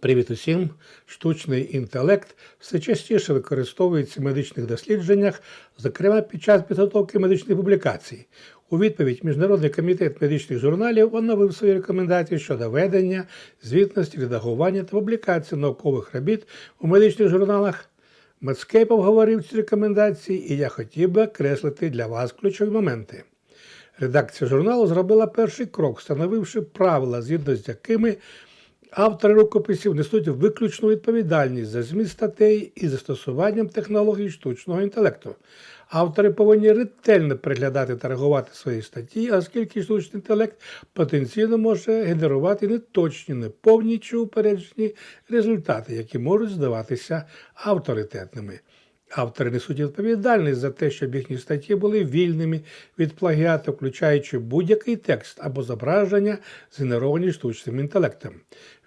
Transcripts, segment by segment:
Привіт усім! Штучний інтелект все частіше використовується в медичних дослідженнях, зокрема під час підготовки медичних публікацій. У відповідь Міжнародний комітет медичних журналів оновив свої рекомендації щодо ведення, звітності, редагування та публікації наукових робіт у медичних журналах. Медскейп обговорив ці рекомендації, і я хотів би окреслити для вас ключові моменти. Редакція журналу зробила перший крок, встановивши правила, згідно з якими автори рукописів несуть виключну відповідальність за зміст статей і застосуванням технологій штучного інтелекту. Автори повинні ретельно приглядати та реагувати свої статті, оскільки штучний інтелект потенційно може генерувати неточні, неповні чи упереджені результати, які можуть здаватися авторитетними. Автори несуть відповідальність за те, щоб їхні статті були вільними від плагіату, включаючи будь-який текст або зображення, згенеровані штучним інтелектом.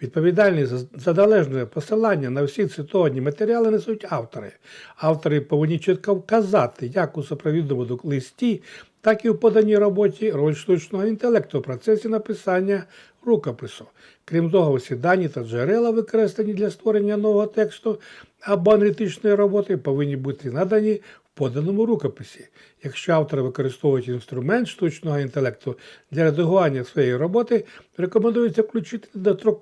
Відповідальність за- належне посилання на всі цитовані матеріали несуть автори. Автори повинні чітко вказати, як у супровідному листі, так і в поданій роботі роль штучного інтелекту в процесі написання рукопису. Крім того, всі дані та джерела, використані для створення нового тексту або аналітичної роботи, повинні бути надані поданому рукописі. Якщо автори використовують інструмент штучного інтелекту для редагування своєї роботи, рекомендується включити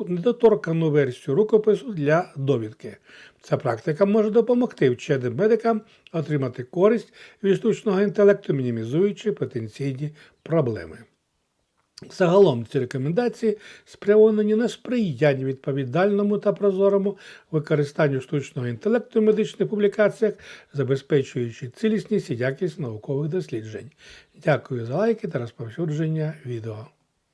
недоторкану версію рукопису для довідки. Ця практика може допомогти вченим медикам отримати користь від штучного інтелекту, мінімізуючи потенційні проблеми. Загалом ці рекомендації спрямовані на сприяння відповідальному та прозорому використанню штучного інтелекту в медичних публікаціях, забезпечуючи цілісність і якість наукових досліджень. Дякую за лайки та розповсюдження відео.